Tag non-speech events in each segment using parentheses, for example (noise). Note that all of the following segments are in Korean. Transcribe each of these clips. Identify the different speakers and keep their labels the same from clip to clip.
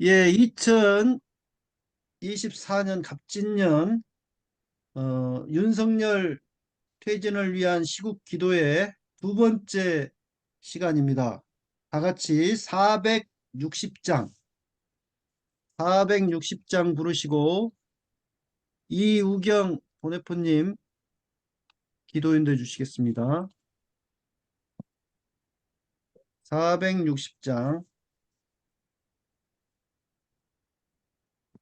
Speaker 1: 예, 2024년 갑진년 어, 윤석열 퇴진을 위한 시국 기도의 두 번째 시간입니다. 다 같이 460장, 460장 부르시고 이우경 보네포님 기도 인도해 주시겠습니다. 460장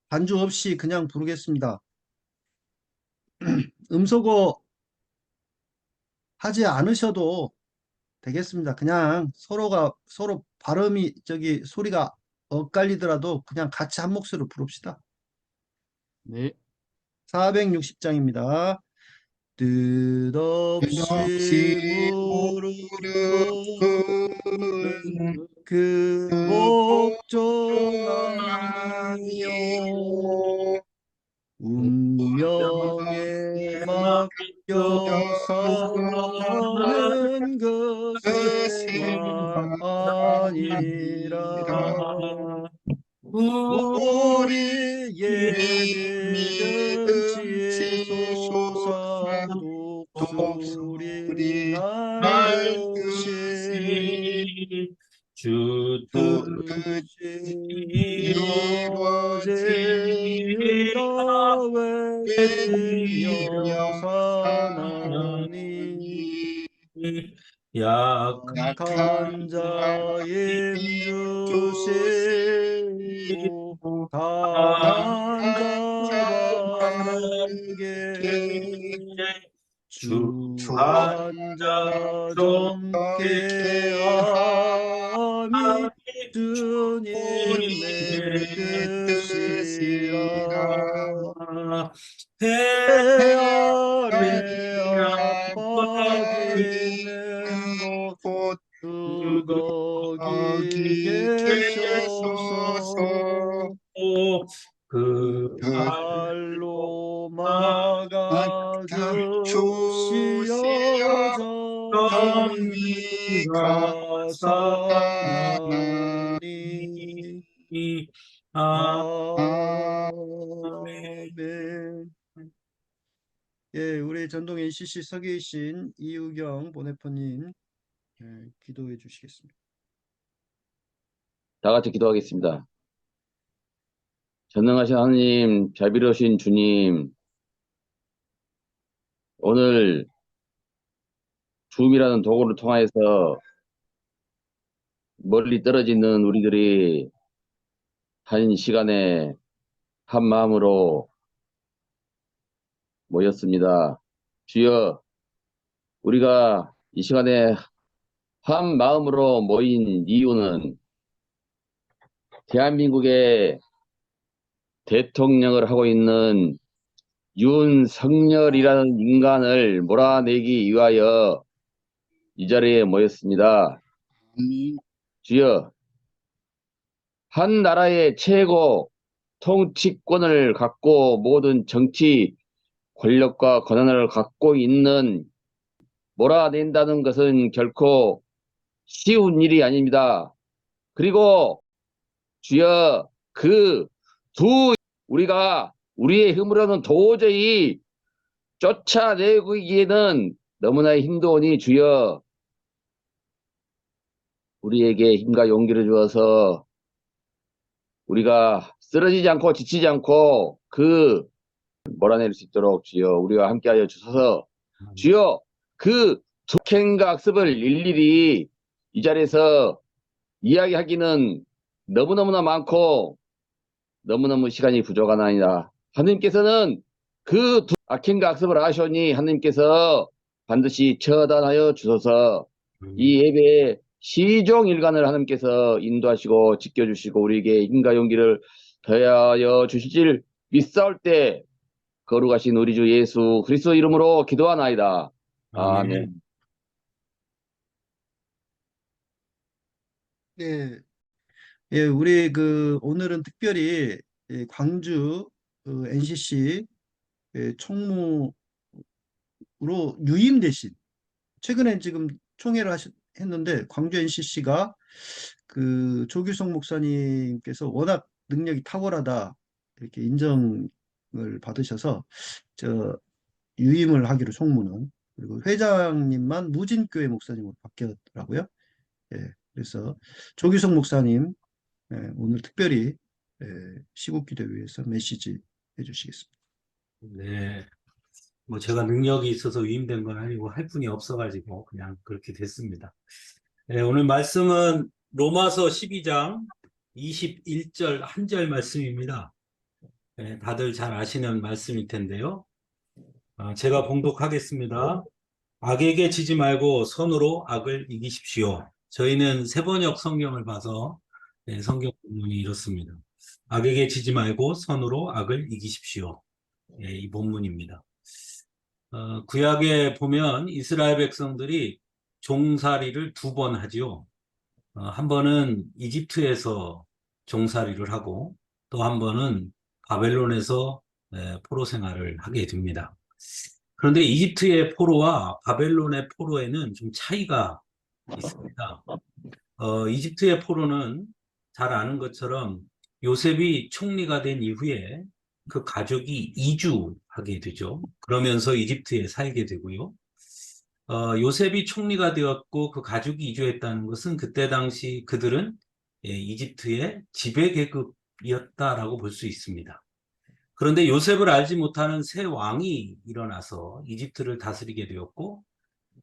Speaker 1: 반주 없이 그냥 부르겠습니다. (clears throat) 음소거 하지 않으셔도 되겠습니다. 그냥 서로가 서로 발음이 저기 소리가 엇갈리더라도 그냥 같이 한 목소리로 부릅시다.
Speaker 2: 네.
Speaker 1: 460장입니다. 뜻없이
Speaker 3: 뜻없이
Speaker 1: 무르르는 그 목종아 니요 운명에 맡겨서는 것이 아니라 우리의 믿음 지소서 독수리 날듯이
Speaker 2: 주 뜻이 약한
Speaker 1: 약한 자 힘주시고 강한 자 바르게 주한 자 젊게 함이 주님의 뜻이라 예, 우리 전동 NCC 서계이신 이우경 보네퍼님 예, 기도해 주시겠습니다.
Speaker 4: 다 같이 기도하겠습니다. 전능하신 하나님, 자비로우신 주님, 오늘 줌이라는 도구를 통하여서 멀리 떨어지는 우리들이 한 시간에 한 마음으로 모였습니다. 주여, 우리가 이 시간에 한 마음으로 모인 이유는 대한민국의 대통령을 하고 있는 윤석열이라는 인간을 몰아내기 위하여 이 자리에 모였습니다. 주여, 한 나라의 최고 통치권을 갖고 모든 정치 권력과 권한을 갖고 있는 몰아낸다는 것은 결코 쉬운 일이 아닙니다. 그리고 주여 그 두 우리가 우리의 힘으로는 도저히 쫓아내기에는 너무나 힘드오니 주여 우리에게 힘과 용기를 주어서 우리가 쓰러지지 않고 지치지 않고 그 몰아낼 수 있도록 주여 우리와 함께하여 주소서. 주여 그 독행과 학습을 일일이 이 자리에서 이야기하기는 너무너무나 많고 너무너무 시간이 부족하나이다. 하느님께서는 그 두- 악행과 학습을 하시오니 하느님께서 반드시 처단하여 주소서. 이 예배에 시종 일관을 하나님께서 인도하시고 지켜주시고 우리에게 힘과 용기를 더하여 주시질 믿사올 때 거룩하신 우리 주 예수 그리스도 이름으로 기도하나이다. 아멘.
Speaker 1: 네, 예, 우리 그 오늘은 특별히 예, 광주 그 NCC 예, 총무로 유임 대신 최근에 지금 총회를 하셨, 했는데 광주 NCC가 그 조규성 목사님께서 워낙 능력이 탁월하다 이렇게 인정 을 받으셔서 저 유임을 하기로 총무는 그리고 회장님만 무진교회 목사님으로 바뀌었더라고요. 예, 그래서 조규성 목사님 예, 오늘 특별히 예, 시국기도 위해서 메시지 해주시겠습니다.
Speaker 2: 네. 뭐 제가 능력이 있어서 위임된 건 아니고 할 분이 없어가지고 그냥 그렇게 됐습니다. 네, 오늘 말씀은 로마서 12장 21절 한 절 말씀입니다. 네, 다들 잘 아시는 말씀일 텐데요. 어, 제가 봉독하겠습니다. 악에게 지지 말고 선으로 악을 이기십시오. 저희는 세번역 성경을 봐서 네, 성경 본문이 이렇습니다. 악에게 지지 말고 선으로 악을 이기십시오. 예, 이 본문입니다. 어, 구약에 보면 이스라엘 백성들이 종살이를 두 번 하지요. 어, 한 번은 이집트에서 종살이를 하고 또 한 번은 바벨론에서 예, 포로 생활을 하게 됩니다. 그런데 이집트의 포로와 바벨론의 포로에는 좀 차이가 있습니다. 어, 이집트의 포로는 잘 아는 것처럼 요셉이 총리가 된 이후에 그 가족이 이주하게 되죠. 그러면서 이집트에 살게 되고요. 어, 요셉이 총리가 되었고 그 가족이 이주했다는 것은 그때 당시 그들은 예, 이집트의 지배 계급 이었다라고 볼 수 있습니다. 그런데 요셉을 알지 못하는 새 왕이 일어나서 이집트를 다스리게 되었고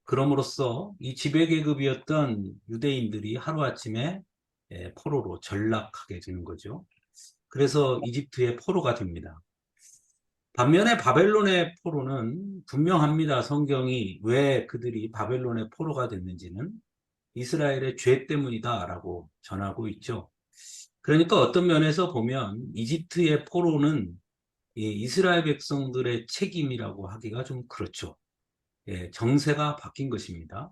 Speaker 2: 그럼으로써 이 지배 계급이었던 유대인들이 하루아침에 예, 포로로 전락하게 되는 거죠. 그래서 이집트의 포로가 됩니다. 반면에 바벨론의 포로는 분명합니다. 성경이 왜 그들이 바벨론의 포로가 됐는지는 이스라엘의 죄 때문이다 라고 전하고 있죠. 그러니까 어떤 면에서 보면 이집트의 포로는 이 이스라엘 백성들의 책임이라고 하기가 좀 그렇죠. 예, 정세가 바뀐 것입니다.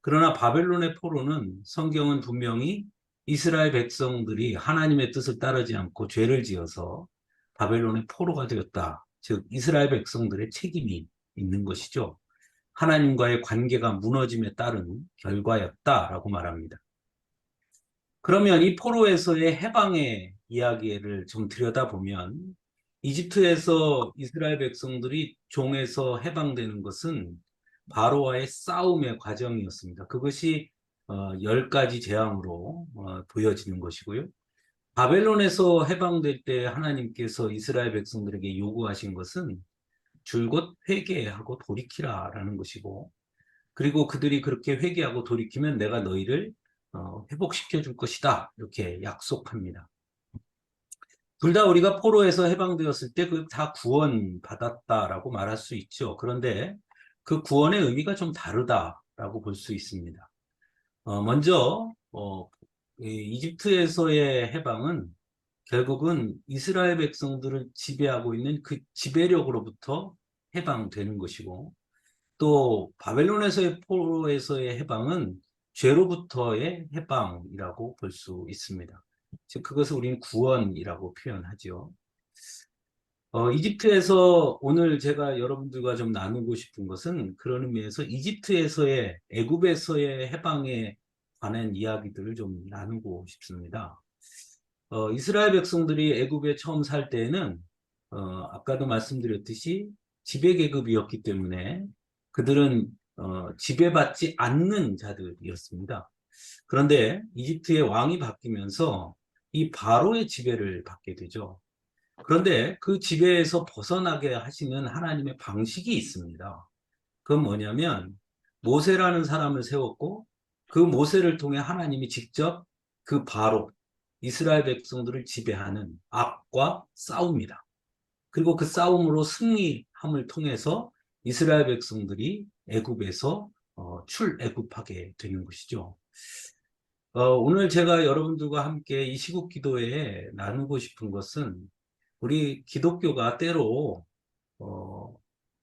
Speaker 2: 그러나 바벨론의 포로는 성경은 분명히 이스라엘 백성들이 하나님의 뜻을 따르지 않고 죄를 지어서 바벨론의 포로가 되었다. 즉 이스라엘 백성들의 책임이 있는 것이죠. 하나님과의 관계가 무너짐에 따른 결과였다라고 말합니다. 그러면 이 포로에서의 해방의 이야기를 좀 들여다보면 이집트에서 이스라엘 백성들이 종에서 해방되는 것은 바로와의 싸움의 과정이었습니다. 그것이 어, 10가지 재앙으로 어, 보여지는 것이고요. 바벨론에서 해방될 때 하나님께서 이스라엘 백성들에게 요구하신 것은 줄곧 회개하고 돌이키라라는 것이고 그리고 그들이 그렇게 회개하고 돌이키면 내가 너희를 어, 회복시켜 줄 것이다 이렇게 약속합니다. 둘 다 우리가 포로에서 해방되었을 때 그 다 구원 받았다라고 말할 수 있죠. 그런데 그 구원의 의미가 좀 다르다라고 볼 수 있습니다. 어, 먼저 어, 이 이집트에서의 해방은 결국은 이스라엘 백성들을 지배하고 있는 그 지배력으로부터 해방되는 것이고 또 바벨론에서의 포로에서의 해방은 죄로부터의 해방이라고 볼 수 있습니다. 즉 그것을 우리는 구원이라고 표현하죠. 어, 이집트에서 오늘 제가 여러분들과 좀 나누고 싶은 것은 그런 의미에서 이집트에서의 애굽에서의 해방에 관한 이야기들을 좀 나누고 싶습니다. 어, 이스라엘 백성들이 애굽에 처음 살 때에는 어, 아까도 말씀드렸듯이 지배 계급이었기 때문에 그들은 어, 지배받지 않는 자들이었습니다. 그런데 이집트의 왕이 바뀌면서 이 바로의 지배를 받게 되죠. 그런데 그 지배에서 벗어나게 하시는 하나님의 방식이 있습니다. 그건 뭐냐면 모세라는 사람을 세웠고 그 모세를 통해 하나님이 직접 그 바로 이스라엘 백성들을 지배하는 악과 싸웁니다. 그리고 그 싸움으로 승리함을 통해서 이스라엘 백성들이 애굽에서 어, 출애굽하게 되는 것이죠. 어, 오늘 제가 여러분들과 함께 이 시국 기도에 나누고 싶은 것은 우리 기독교가 때로 어,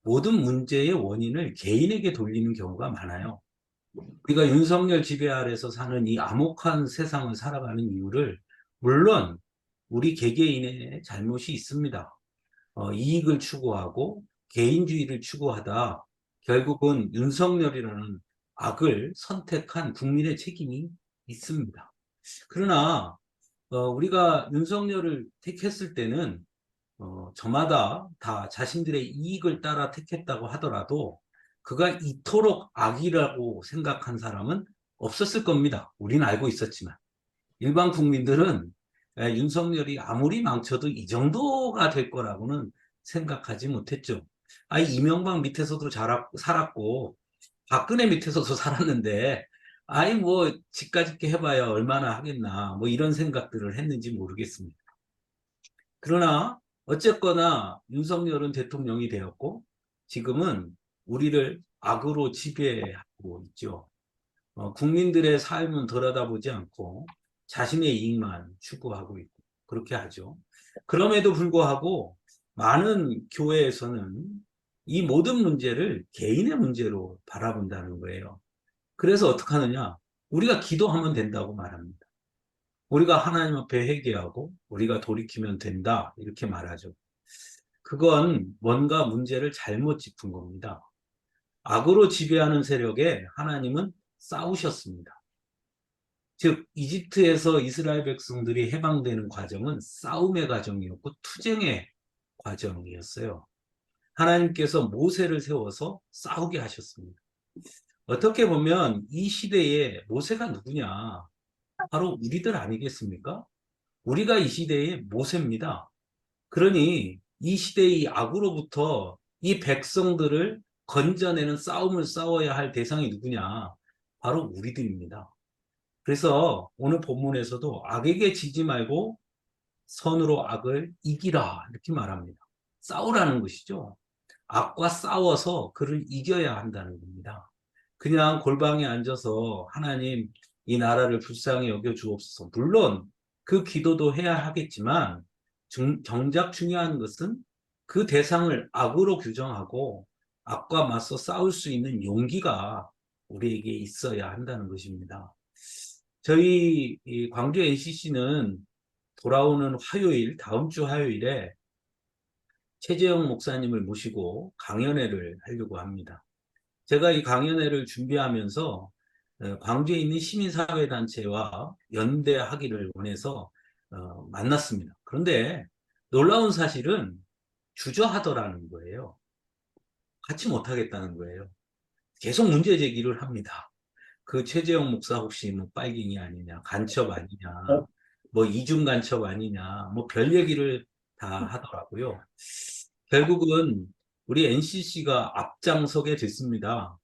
Speaker 2: 모든 문제의 원인을 개인에게 돌리는 경우가 많아요. 우리가 윤석열 지배 아래서 사는 이 암흑한 세상을 살아가는 이유를 물론 우리 개개인의 잘못이 있습니다. 어, 이익을 추구하고 개인주의를 추구하다 결국은 윤석열이라는 악을 선택한 국민의 책임이 있습니다. 그러나 어, 우리가 윤석열을 택했을 때는 어, 저마다 다 자신들의 이익을 따라 택했다고 하더라도 그가 이토록 악이라고 생각한 사람은 없었을 겁니다. 우리는 알고 있었지만 일반 국민들은 에, 윤석열이 아무리 망쳐도 이 정도가 될 거라고는 생각하지 못했죠. 아, 이명박 밑에서도 자랐, 살았고 박근혜 밑에서도 (laughs) 살았는데 아이 뭐 집까짓게 해봐야 얼마나 하겠나 뭐 이런 생각들을 했는지 모르겠습니다. 그러나 어쨌거나 윤석열은 대통령이 되었고 지금은 우리를 악으로 지배하고 있죠. 어, 국민들의 삶은 돌아다보지 않고 자신의 이익만 추구하고 있고 그렇게 하죠. 그럼에도 불구하고 많은 교회에서는 이 모든 문제를 개인의 문제로 바라본다는 거예요. 그래서 어떻게 하느냐? 우리가 기도하면 된다고 말합니다. 우리가 하나님 앞에 회개하고 우리가 돌이키면 된다. 이렇게 말하죠. 그건 뭔가 문제를 잘못 짚은 겁니다. 악으로 지배하는 세력에 하나님은 싸우셨습니다. 즉, 이집트에서 이스라엘 백성들이 해방되는 과정은 싸움의 과정이었고 투쟁의 과정이었어요. 하나님께서 모세를 세워서 싸우게 하셨습니다. 어떻게 보면 이 시대에 모세가 누구냐? 바로 우리들 아니겠습니까? 우리가 이 시대의 모세입니다. 그러니 이 시대의 악으로부터 이 백성들을 건져내는 싸움을 싸워야 할 대상이 누구냐? 바로 우리들입니다. 그래서 오늘 본문에서도 악에게 지지 말고 선으로 악을 이기라 이렇게 말합니다. 싸우라는 것이죠. 악과 싸워서 그를 이겨야 한다는 겁니다. 그냥 골방에 앉아서 하나님 이 나라를 불쌍히 여겨 주옵소서. 물론 그 기도도 해야 하겠지만 중- 정작 중요한 것은 그 대상을 악으로 규정하고 악과 맞서 싸울 수 있는 용기가 우리에게 있어야 한다는 것입니다. 저희 이 광주 NCC는 돌아오는 화요일, 다음 주 화요일에 최재형 목사님을 모시고 강연회를 하려고 합니다. 제가 이 강연회를 준비하면서 어, 광주에 있는 시민사회단체와 연대하기를 원해서 어, 만났습니다. 그런데 놀라운 사실은 주저하더라는 거예요. 같이 못하겠다는 거예요. 계속 문제 제기를 합니다. 그 최재형 목사 혹시 뭐 빨갱이 아니냐, 간첩 아니냐, 뭐 이중 간첩 아니냐, 뭐 별 얘기를 다 하더라고요. 결국은 우리 NCC가 앞장서게 됐습니다.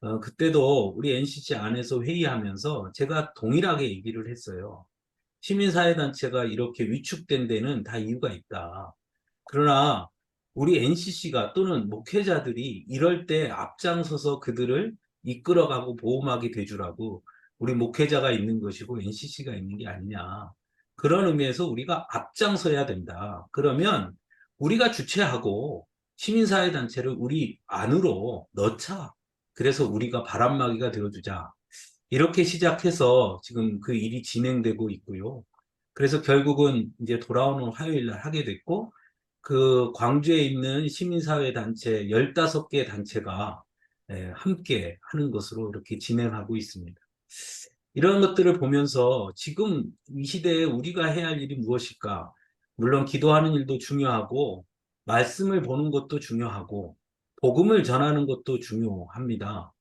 Speaker 2: 어, 그때도 우리 NCC 안에서 회의하면서 제가 동일하게 얘기를 했어요. 시민사회단체가 이렇게 위축된 데는 다 이유가 있다. 그러나 우리 NCC가 또는 목회자들이 이럴 때 앞장서서 그들을 이끌어가고 보호막이 돼주라고 우리 목회자가 있는 것이고 NCC가 있는 게 아니냐. 그런 의미에서 우리가 앞장서야 된다. 그러면 우리가 주최하고 시민사회단체를 우리 안으로 넣자. 그래서 우리가 바람막이가 되어주자. 이렇게 시작해서 지금 그 일이 진행되고 있고요. 그래서 결국은 이제 돌아오는 화요일 날 하게 됐고, 그 광주에 있는 시민사회 단체 15개 단체가 예, 함께 하는 것으로 이렇게 진행하고 있습니다. 이런 것들을 보면서 지금 이 시대에 우리가 해야 할 일이 무엇일까? 물론 기도하는 일도 중요하고, 말씀을 보는 것도 중요하고, 복음을 전하는 것도 중요합니다.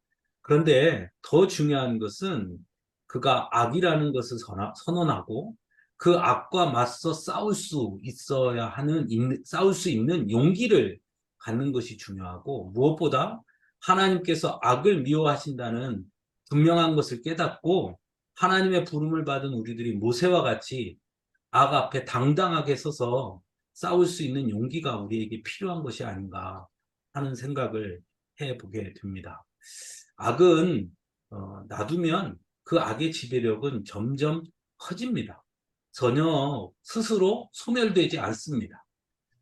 Speaker 2: 그런데 더 중요한 것은 그가 악이라는 것을 선언하고 그 악과 맞서 싸울 수 있어야 하는, 싸울 수 있는 용기를 갖는 것이 중요하고 무엇보다 하나님께서 악을 미워하신다는 분명한 것을 깨닫고 하나님의 부름을 받은 우리들이 모세와 같이 악 앞에 당당하게 서서 싸울 수 있는 용기가 우리에게 필요한 것이 아닌가 하는 생각을 해보게 됩니다. 악은 어, 놔두면 그 악의 지배력은 점점 커집니다. 전혀 스스로 소멸되지 않습니다.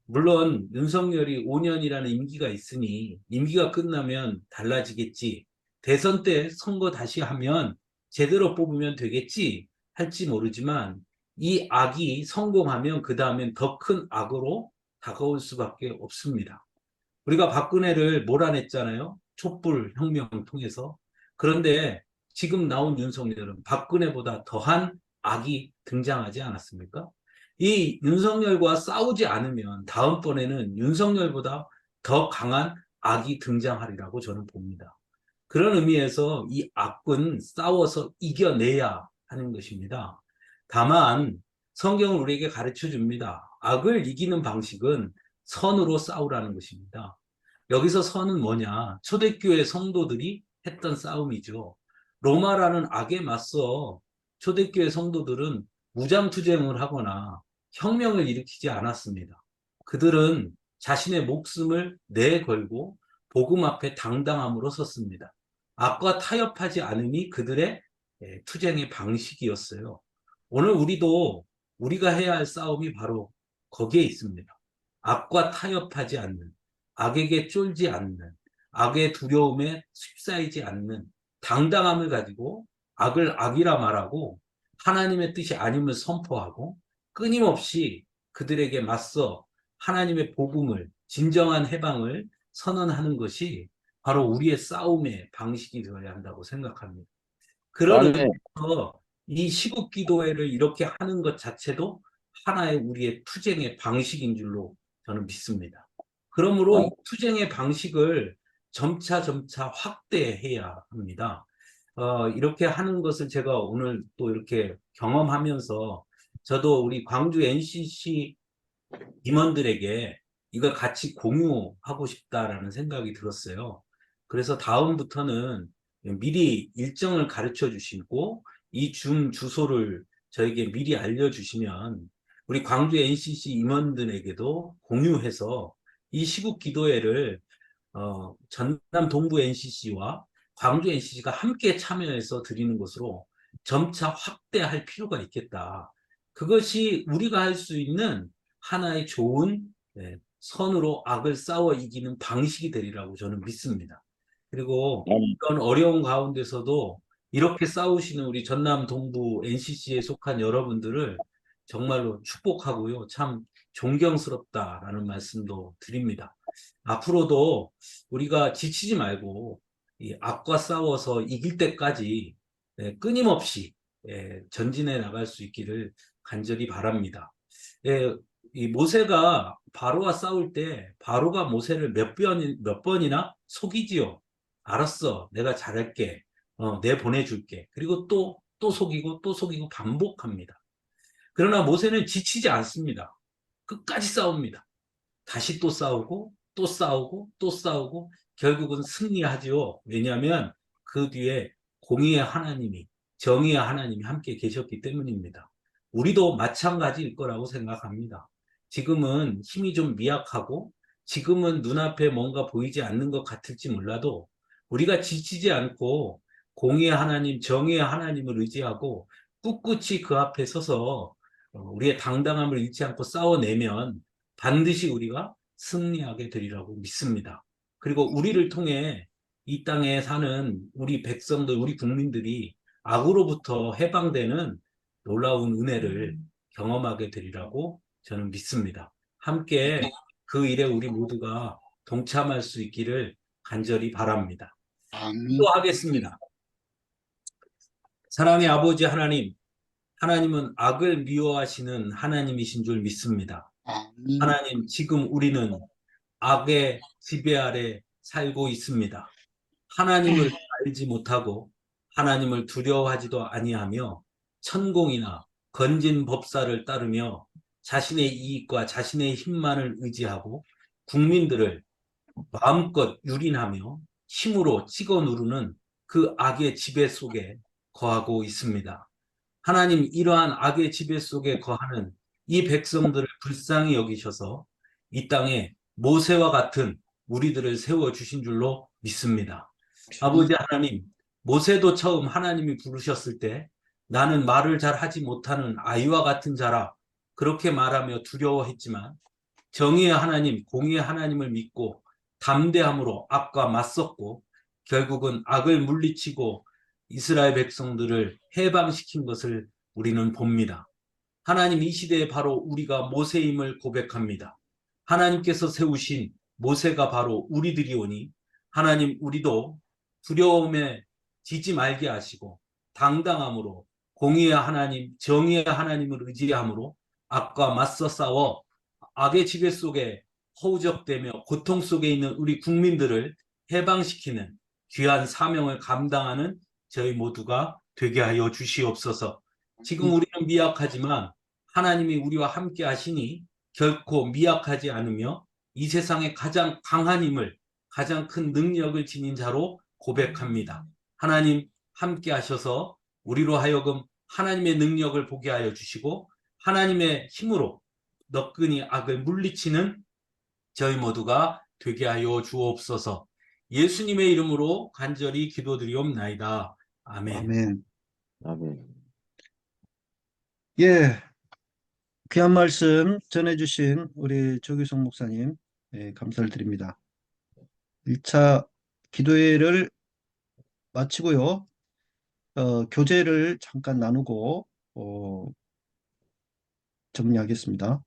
Speaker 2: 물론 윤석열이 5년이라는 임기가 있으니 임기가 끝나면 달라지겠지. 대선 때 선거 다시 하면 제대로 뽑으면 되겠지 할지 모르지만 이 악이 성공하면 그 다음엔 더 큰 악으로 다가올 수밖에 없습니다. 우리가 박근혜를 몰아냈잖아요. 촛불 혁명 통해서. 그런데 지금 나온 윤석열은 박근혜보다 더한 악이 등장하지 않았습니까? 이 윤석열과 싸우지 않으면 다음번에는 윤석열보다 더 강한 악이 등장하리라고 저는 봅니다. 그런 의미에서 이 악은 싸워서 이겨내야 하는 것입니다. 다만 성경은 우리에게 가르쳐 줍니다. 악을 이기는 방식은 선으로 싸우라는 것입니다. 여기서 선은 뭐냐? 초대교회 성도들이 했던 싸움이죠. 로마라는 악에 맞서 초대교회 성도들은 무장투쟁을 하거나 혁명을 일으키지 않았습니다. 그들은 자신의 목숨을 내걸고 복음 앞에 당당함으로 섰습니다. 악과 타협하지 않음이 그들의 예, 투쟁의 방식이었어요. 오늘 우리도 우리가 해야 할 싸움이 바로 거기에 있습니다. 악과 타협하지 않는, 악에게 쫄지 않는, 악의 두려움에 휩싸이지 않는 당당함을 가지고 악을 악이라 말하고 하나님의 뜻이 아님을 선포하고 끊임없이 그들에게 맞서 하나님의 복음을 진정한 해방을 선언하는 것이 바로 우리의 싸움의 방식이 되어야 한다고 생각합니다. 의미에서 이 시국 기도회를 이렇게 하는 것 자체도 하나의 우리의 투쟁의 방식인 줄로 저는 믿습니다. 그러므로 이 투쟁의 방식을 점차 점차 확대해야 합니다. 어, 이렇게 하는 것을 제가 오늘 또 이렇게 경험하면서 저도 우리 광주 NCC 임원들에게 이걸 같이 공유하고 싶다라는 생각이 들었어요. 그래서 다음부터는 미리 일정을 가르쳐 주시고 이 줌 주소를 저에게 미리 알려주시면 우리 광주 NCC 임원들에게도 공유해서 이 시국 기도회를 어, 전남 동부 NCC와 광주 NCC가 함께 참여해서 드리는 것으로 점차 확대할 필요가 있겠다. 그것이 우리가 할 수 있는 하나의 좋은 네, 선으로 악을 싸워 이기는 방식이 되리라고 저는 믿습니다. 그리고. 이런 어려운 가운데서도 이렇게 싸우시는 우리 전남 동부 NCC에 속한 여러분들을 정말로 축복하고요. 참 존경스럽다라는 말씀도 드립니다. 앞으로도 우리가 지치지 말고 이 악과 싸워서 이길 때까지 예, 끊임없이 예, 전진해 나갈 수 있기를 간절히 바랍니다. 예, 이 모세가 바로와 싸울 때 바로가 모세를 몇 번, 몇 번이나 속이지요. 알았어. 내가 잘할게. 어, 내 보내줄게. 그리고 또, 또 속이고 또 속이고 반복합니다. 그러나 모세는 지치지 않습니다. 끝까지 싸웁니다. 다시 또 싸우고 또 싸우고 또 싸우고 결국은 승리하지요. 왜냐하면 그 뒤에 공의의 하나님이 정의의 하나님이 함께 계셨기 때문입니다. 우리도 마찬가지일 거라고 생각합니다. 지금은 힘이 좀 미약하고 지금은 눈앞에 뭔가 보이지 않는 것 같을지 몰라도 우리가 지치지 않고 공의의 하나님, 정의의 하나님을 의지하고 꿋꿋이 그 앞에 서서 어, 우리의 당당함을 잃지 않고 싸워내면 반드시 우리가 승리하게 되리라고 믿습니다. 그리고 우리를 통해 이 땅에 사는 우리 백성들, 우리 국민들이 악으로부터 해방되는 놀라운 은혜를 경험하게 되리라고 저는 믿습니다. 함께 그 일에 우리 모두가 동참할 수 있기를 간절히 바랍니다.
Speaker 3: 아멘.
Speaker 2: 또 하겠습니다. 사랑의 아버지 하나님, 하나님은 악을 미워하시는 하나님이신 줄 믿습니다.
Speaker 3: 아멘.
Speaker 2: 하나님, 지금 우리는 악의 지배 아래 살고 있습니다. 하나님을 알지 못하고 하나님을 두려워하지도 아니하며 천공이나 건진 법사를 따르며 자신의 이익과 자신의 힘만을 의지하고 국민들을 마음껏 유린하며 힘으로 찍어 누르는 그 악의 지배 속에 거하고 있습니다. 하나님 이러한 악의 지배 속에 거하는 이 백성들을 불쌍히 여기셔서 이 땅에 모세와 같은 우리들을 세워 주신 줄로 믿습니다. 아버지 하나님, 모세도 처음 하나님이 부르셨을 때 나는 말을 잘 하지 못하는 아이와 같은 자라 그렇게 말하며 두려워했지만 정의의 하나님, 공의의 하나님을 믿고 담대함으로 악과 맞섰고 결국은 악을 물리치고 이스라엘 백성들을 해방시킨 것을 우리는 봅니다. 하나님 이 시대에 바로 우리가 모세임을 고백합니다. 하나님께서 세우신 모세가 바로 우리들이오니 하나님 우리도 두려움에 지지 말게 하시고 당당함으로 공의의 하나님, 정의의 하나님을 의지함으로 악과 맞서 싸워 악의 지배 속에 허우적대며 고통 속에 있는 우리 국민들을 해방시키는 귀한 사명을 감당하는 저희 모두가 되게 하여 주시옵소서. 지금 우리는 미약하지만 하나님이 우리와 함께 하시니 결코 미약하지 않으며 이 세상의 가장 강한 힘을 가장 큰 능력을 지닌 자로 고백합니다. 하나님 함께 하셔서 우리로 하여금 하나님의 능력을 보게 하여 주시고 하나님의 힘으로 너끈히 악을 물리치는 저희 모두가 되게 하여 주옵소서. 예수님의 이름으로 간절히 기도드리옵나이다. 아멘.
Speaker 1: 아멘.
Speaker 4: 아멘.
Speaker 1: 예, 귀한 말씀 전해주신 우리 조규성 목사님, 예, 감사를 드립니다. 1차 기도회를 마치고요, 어, 교제를 잠깐 나누고, 어, 정리하겠습니다.